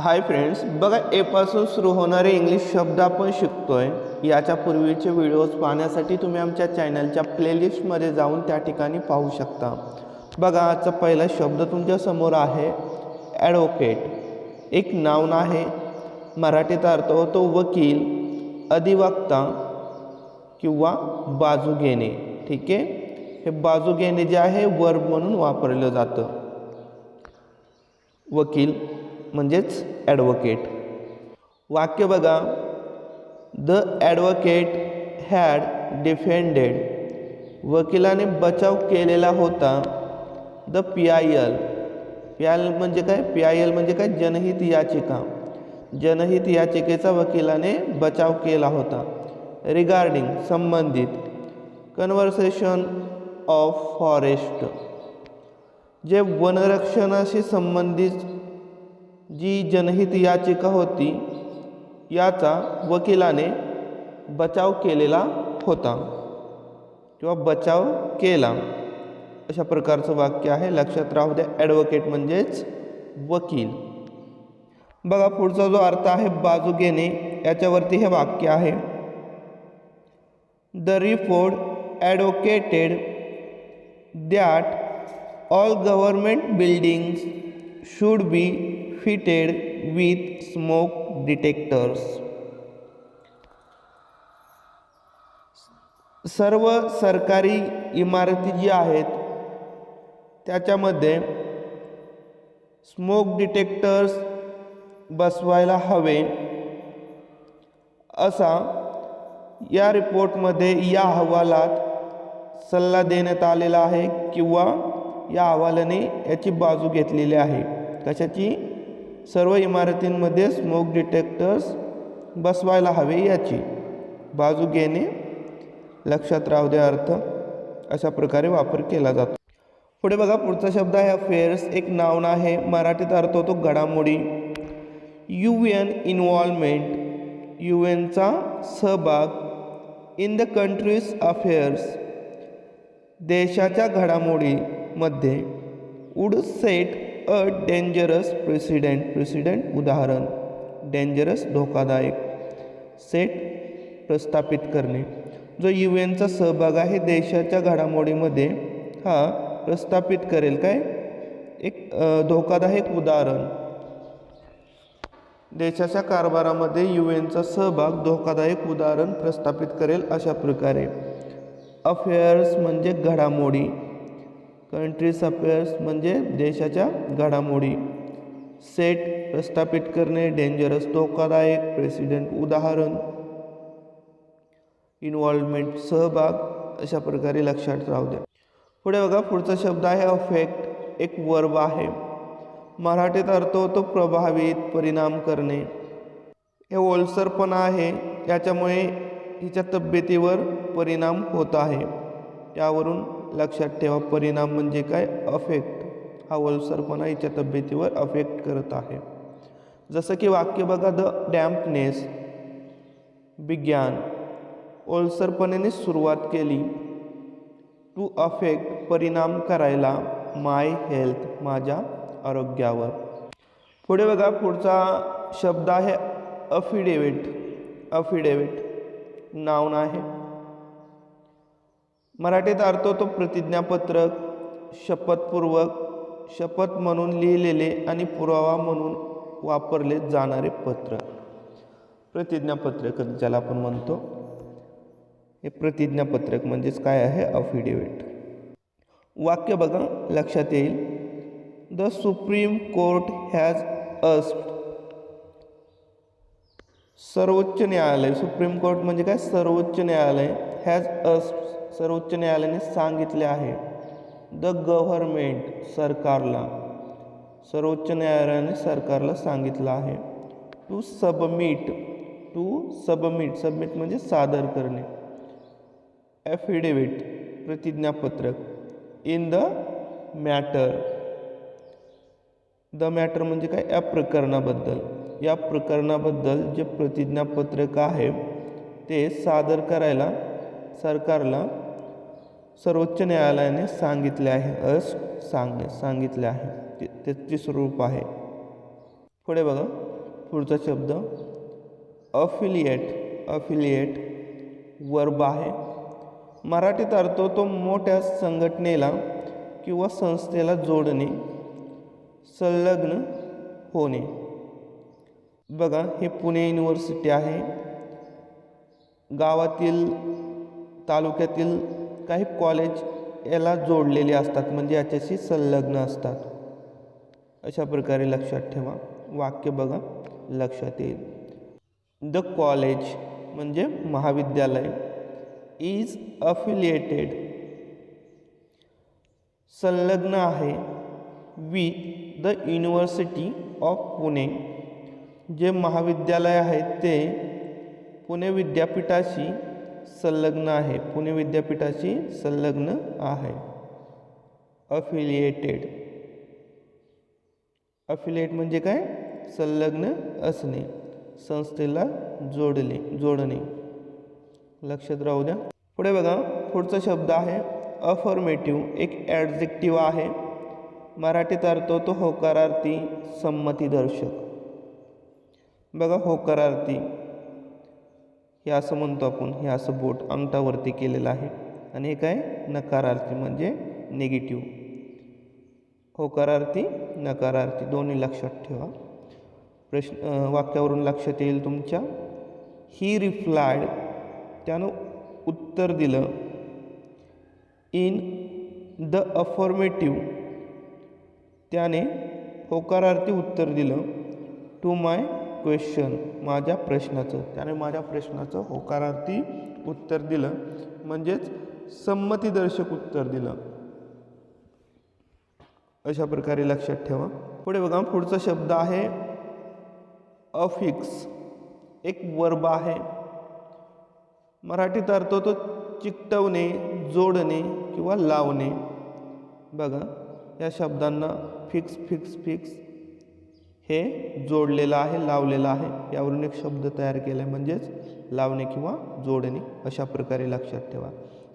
Hi friends बघा एपासून सुरू होणारे इंग्लिश शब्द आपण शिकतो आहे याच्या पूर्वीचे व्हिडिओज पाहण्यासाठी तुम्ही आमच्या चॅनलच्या प्लेलिस्टमध्ये जाऊन त्या ठिकाणी पाहू शकता. बघा आजचा पहिला शब्द तुमच्यासमोर आहे ॲडव्होकेट. एक नावन आहे. मराठीत अर्थ होतो वकील अधिवक्ता किंवा बाजू घेणे. ठीक आहे? हे बाजू घेणे जे आहे वर्ब म्हणून वापरलं जातं. वकील म्हणजेच ॲडव्होकेट वाक्य बघा. द ॲडव्होकेट हॅड डिफेंडेड वकिलाने बचाव केलेला होता. The P I L P I L म्हणजे काय? पी आय एल म्हणजे काय? जनहित याचिका. जनहित याचिकेचा वकिलाने बचाव केला होता. रिगार्डिंग संबंधित कन्व्हर्सेशन ऑफ फॉरेस्ट जे वनरक्षणाशी संबंधित जी जनहित याचिका होती याचा वकिलाने बचाव केलेला होता. किंवा बचाव केला. अशा प्रकारचं वाक्य आहे. लक्षात राहू द्या ॲडव्होकेट म्हणजेच वकील. बघा पुढचा जो अर्थ आहे बाजू घेणे याच्यावरती हे वाक्य आहे. The रिफोर्ड advocated that all government buildings should be fitted with smoke detectors. सर्व सरकारी इमारती जी आहेत त्याच्यामध्ये स्मोक डिटेक्टर्स बसवायला हवे. असा या रिपोर्टमध्ये या अहवालात सल्ला देण्यात आलेला आहे किंवा या अहवालाने याची बाजू घेतलेली आहे. कशाची? सर्व इमारतींमध्ये स्मोक डिटेक्टर्स बसवायला हवे याची. बाजू घेणे लक्षात राहू द्या अर्थ. अशा प्रकारे वापर केला जातो. पुढे बघा पुढचा शब्द आहे अफेअर्स एक नावन आहे. मराठीत अर्थ होतो घडामोडी. यू एन इन्व्हॉल्वमेंट यू एनचा सहभाग. इन द कंट्रीज अफेअर्स देशाच्या घडामोडीमध्ये. Would set a dangerous president president उदाहरण डेंजरस धोकादायक सेट प्रस्थापित करणे. जो यू एनचा सहभाग आहे देशाच्या घडामोडीमध्ये हा प्रस्थापित करेल काय? एक धोकादायक उदाहरण. देशाच्या कारभारामध्ये यू एनचा सहभाग धोकादायक उदाहरण प्रस्थापित करेल अशा प्रकारे. अफेअर्स म्हणजे घडामोडी. कंट्रीज अफेअर्स म्हणजे देशाच्या घडामोडी. सेट प्रस्थापित करणे डेंजरस धोकादायक. प्रेसिडेंट उदाहरण. इन्व्हॉल्वमेंट सहभाग. अशा प्रकारे लक्षात राहू द्या. पुढे बघा पुढचा शब्द आहे अफेक्ट एक वर्ब आहे. मराठीत अर्थ होतो प्रभावित परिणाम करणे. हे ओलसरपणा आहे. याच्यामुळे हिच्या तब्येतीवर परिणाम होत आहे. त्यावरून लक्षात ठेवा परिणाम म्हणजे काय? अफेक्ट हा ओलसरपणा हिच्या तब्येतीवर अफेक्ट करत आहे. जसं की वाक्य बघा द डॅम्पनेस विज्ञान. ओलसरपणाने सुरुवात केली टू अफेक्ट परिणाम करायला माय हेल्थ माझ्या आरोग्यावर. पुढे बघा पुढचा शब्द आहे अफिडेविट अफिडेविट नाव आहे मराठीत अर्थ होतो प्रतिज्ञापत्रक शपथपूर्वक शपथ म्हणून लिहिलेले आणि पुरावा म्हणून वापरले जाणारे पत्र. प्रतिज्ञापत्रक ज्याला आपण म्हणतो हे प्रतिज्ञापत्रक म्हणजेच काय आहे? अफिडेविट वाक्य बघा लक्षात येईल. The supreme court has as सर्वोच्च न्यायालय सुप्रीम कोर्ट म्हणजे काय? सर्वोच्च न्यायालय हॅज अस सर्वोच्च न्यायालयाने सांगितले आहे. द गव्हर्मेंट सरकारला सर्वोच्च न्यायालयाने सरकारला सांगितलं आहे. To submit to submit submit म्हणजे सादर करणे. Affidavit प्रतिज्ञापत्रक. In the matter the matter म्हणजे काय? या प्रकरणाबद्दल. या प्रकरणाबद्दल जे प्रतिज्ञापत्रक आहे ते सादर करायला सरकारला सर्वोच्च न्यायालयाने सांगितले आहे अस सांगणे सांगितले आहे. ते त्याचे स्वरूप आहे. पुढे बघा. पुढचा शब्द अफिलिएट अफिलिएट वर्ब आहे. मराठीत अर्थ तो मोठ्या संघटनेला किंवा संस्थेला जोडणे संलग्न होणे. बघा हे पुणे युनिव्हर्सिटी आहे. गावातील तालुक्यातील काही कॉलेज याला जोडलेले असतात म्हणजे याच्याशी संलग्न असतात. अशा प्रकारे लक्षात ठेवा. वाक्य बघा लक्षात येईल. द कॉलेज म्हणजे महाविद्यालय इज अफिलिएटेड संलग्न आहे with the university of Pune जे महाविद्यालय आहे ते पुणे विद्यापीठाशी संलग्न आहे. पुणे विद्यापीठाशी संलग्न आहे. अफिलिएटेड अफिलिएट म्हणजे काय? संलग्न असणे. संस्थेला जोडले जोडणे. लक्षात राहू द्या. पुढे बघा पुढचा शब्द आहे. अफॉर्मेटिव्ह एक ॲडजेक्टिव्ह आहे. मराठीत अर्थ होतो होकारार्थी संमतीदर्शक बघा होकारार्थी. हे असं म्हणतो आपण हे असं बोट अंगठावरती केलेलं आहे. आणि हे काय? नकारार्थी म्हणजे निगेटिव्ह होकारार्थी नकारार्थी दोन्ही लक्षात ठेवा. प्रश्न वाक्यावरून लक्षात येईल तुमच्या. ही रिप्लायड त्यानं उत्तर दिलं. इन द अफॉर्मेटिव्ह त्याने होकारार्थी उत्तर दिलं. टू माय क्वेश्चन माझ्या प्रश्नाचं त्याने माझ्या प्रश्नाचं होकारार्थी उत्तर दिलं. म्हणजेच संमतीदर्शक उत्तर दिलं. अशा प्रकारे लक्षात ठेवा. पुढे बघा पुढचा शब्द आहे अफिक्स. एक वर्ब आहे. मराठीत अर्थ होतो चिकटवणे जोडणे किंवा लावणे. बघा या शब्दांना फिक्स फिक्स फिक्स हे जोडलेलं आहे लावलेलं आहे. यावरून एक शब्द तयार केला आहे म्हणजेच लावणे किंवा जोडणे अशा प्रकारे लक्षात ठेवा.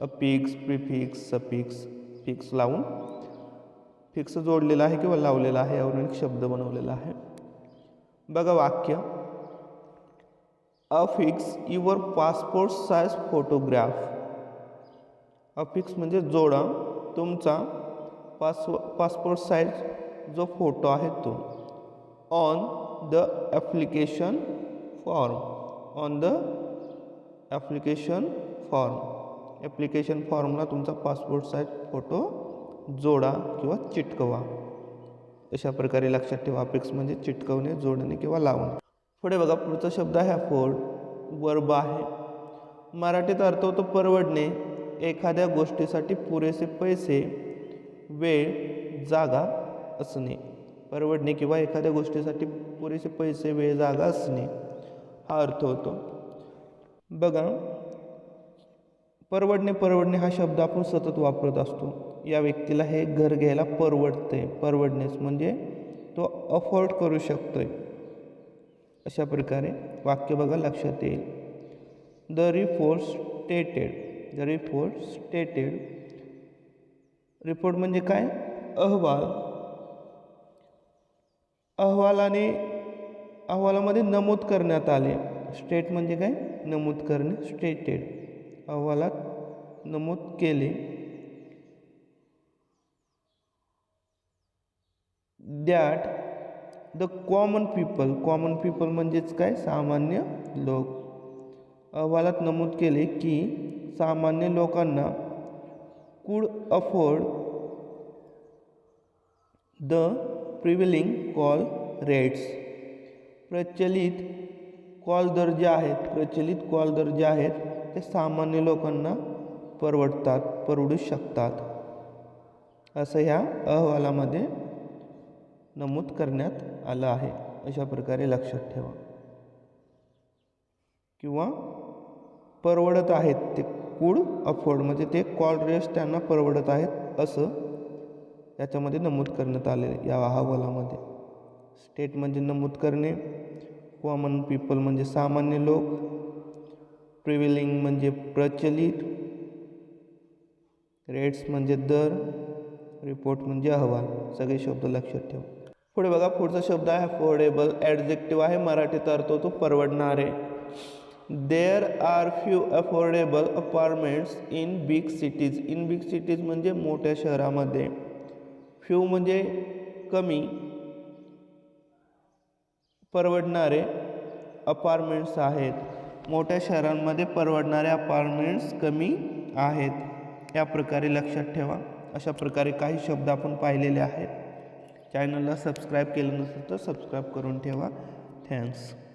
अपिक्स प्रिफिक्स सपिक्स फिक्स लावून फिक्स जोडलेला आहे किंवा लावलेला आहे यावरून एक शब्द बनवलेला आहे. बघा वाक्य. Affix your passport size photograph. Affix म्हणजे जोडा तुमचा पास पासपोर्ट साईज जो फोटो आहे तो. On the application form on the application form application फॉर्मला तुमचा पासपोर्ट साईज फोटो जोडा किंवा चिटकवा. अशा प्रकारे लक्षात ठेवा. अपेक्स म्हणजे चिटकवणे जोडणे किंवा लावणे. पुढे बघा पुढचा शब्द आहे अफोर्ड वर्ब आहे. मराठीत अर्थ होतो परवडणे. एखाद्या गोष्टीसाठी पुरेसे पैसे वेळ जागा असणे. परवडणे किंवा एखाद्या गोष्टीसाठी पुरेसे पैसे वेळ जागा असणे हा अर्थ होतो. बघा परवडणे परवडणे हा शब्द आपण सतत वापरत असतो. या व्यक्तीला हे घर घ्यायला परवडते परवडणेच म्हणजे तो अफोर्ड करू शकतोय. अशा प्रकारे वाक्य बघा लक्षात येईल. The report stated. The report stated. Report म्हणजे काय? अहवाल. अहवालाने अहवालामध्ये नमूद करण्यात आले. स्टेट म्हणजे काय? नमूद करणे. स्टेटेड अहवालात नमूद केले. That the common people common people म्हणजेच काय? सामान्य लोक. अहवालात नमूद केले की सामान्य लोकांना could afford the prevailing call rates प्रचलित कॉल दर जे आहेत प्रचलित कॉल दर जे आहेत ते सामान्य लोकांना परवडतात परवडू शकतात. असं ह्या अहवालामध्ये नमूद करण्यात आलं आहे. अशा प्रकारे लक्षात ठेवा. किंवा परवडत आहेत ते कूड अफोर्ड म्हणजे ते कॉल रेट्स त्यांना परवडत आहेत असं याच्यामध्ये नमूद करण्यात आले या अहवालामध्ये. स्टेट म्हणजे नमूद करणे कॉमन पीपल म्हणजे सामान्य लोक प्रिव्हिलिंग म्हणजे प्रचलित रेट्स म्हणजे दर रिपोर्ट म्हणजे अहवाल सगळे शब्द लक्षात ठेवा. पुढे बघा पुढचा शब्द आहे अफोर्डेबल ॲडजेक्टिव्ह आहे मराठीत अर्थ होतो परवडणारे. There are few affordable apartments in big cities in big cities म्हणजे मोठ्या शहरामध्ये. फ्यू म्हणजे कमी परवडणारे अपार्टमेंट्स आहेत. मोठ्या शहरांमध्ये परवडणारे अपार्टमेंट्स कमी आहेत. या प्रकारे लक्षात ठेवा. अशा प्रकारे काही शब्द आपण पाहिलेले आहेत. चॅनलला सबस्क्राईब केलं नसेल तर सबस्क्राईब करून ठेवा. थँक्स